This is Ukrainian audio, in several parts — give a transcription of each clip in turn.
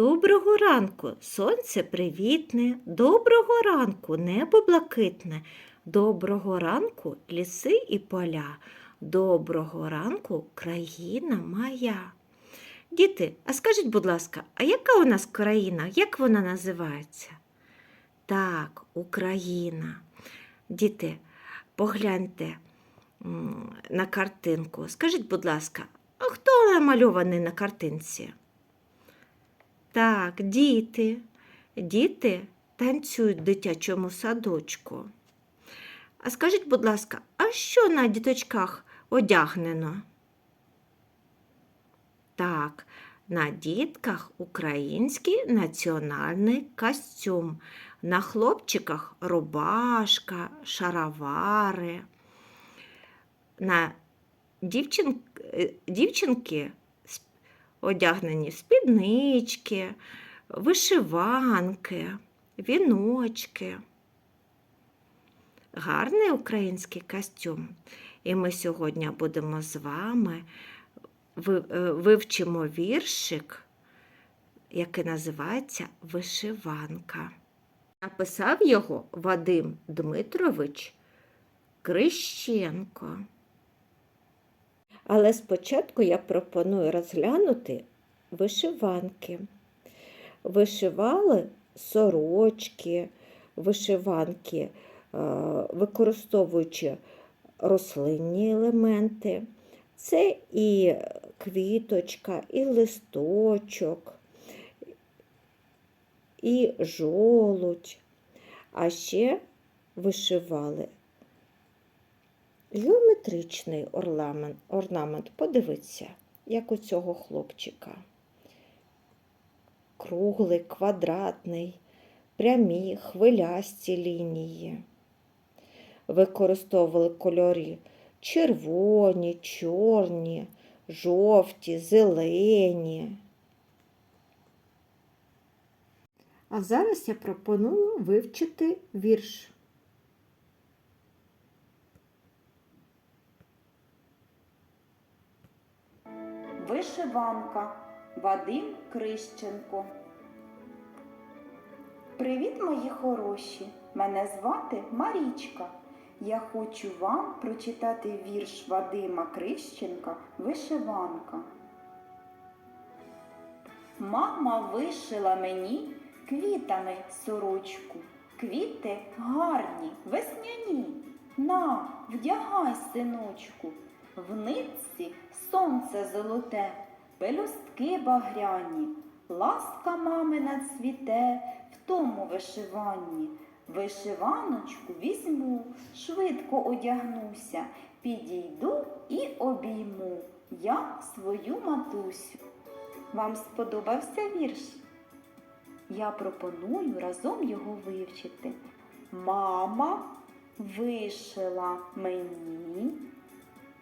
Доброго ранку, сонце привітне, доброго ранку, небо блакитне, доброго ранку, ліси і поля, доброго ранку, країна моя. Діти, а скажіть, будь ласка, а яка у нас країна? Як вона називається? Так, Україна. Діти, погляньте на картинку. Скажіть, будь ласка, а хто намальований на картинці? Так, діти. Діти танцюють в дитячому садочку. А скажіть, будь ласка, а що на діточках одягнено? Так, на дітках український національний костюм. На хлопчиках рубашка, шаровари. На дівчин... е, дівчинки одягнені спіднички, вишиванки, віночки. Гарний український костюм. І ми сьогодні будемо з вами е, вивчимо віршик, який називається Вишиванка. Написав його Вадим Дмитрович Крищенко. Але спочатку я пропоную розглянути вишиванки. Вишивали сорочки, вишиванки, е, використовуючи рослинні елементи. Це і квіточка, і листочок, і жолудь. А ще вишивали геометричний орнамент. орнамент. Подивіться, як у цього хлопчика. Круглий, квадратний, прямі, хвилясті лінії. Використовували кольори червоні, чорні, жовті, зелені. А зараз я пропоную вивчити вірш. Вишиванка Вадим Крищенко. Привіт, мої хороші! Мене звати Марічка. Я хочу вам прочитати вірш Вадима Крищенка Вишиванка. Мама вишила мені квітами сорочку. Квіти гарні, весняні. На, вдягай, синочку. В нитці сонце золоте, пелюстки багряні, ласка мамина цвіте в тому вишиванні. Вишиваночку візьму, швидко одягнуся, підійду і обійму я свою матусю. Вам сподобався вірш? Я пропоную разом його вивчити. Мама вишила мені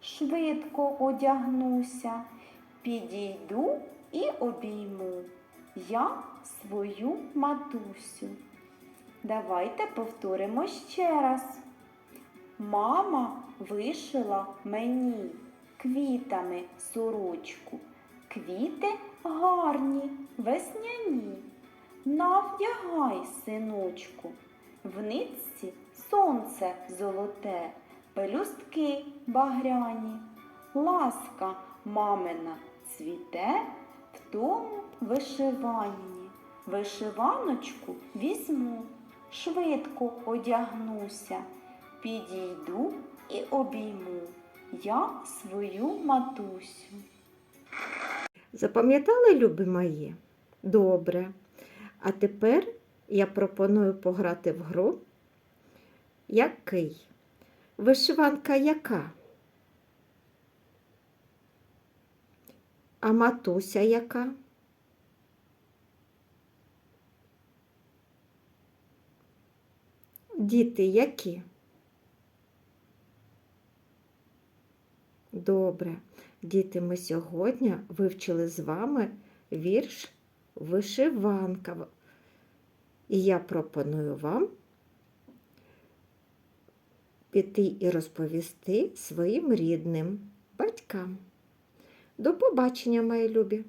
швидко одягнуся, підійду і обійму я свою матусю. Давайте повторимо ще раз. Мама вишила мені квітами сорочку. Квіти гарні, весняні. Навдягай, синочку, в нитці сонце золоте, пелюстки багряні. Ласка мамина цвіте в тому вишиванні. Вишиваночку візьму, швидко одягнуся, підійду і обійму я свою матусю. Запам'ятали, любі мої? Добре. А тепер я пропоную пограти в гру. Який? Вишиванка яка? А матуся яка? Діти які? Добре, діти, ми сьогодні вивчили з вами вірш Вишиванка. І я пропоную вам піти і розповісти своїм рідним батькам. До побачення, мої любі!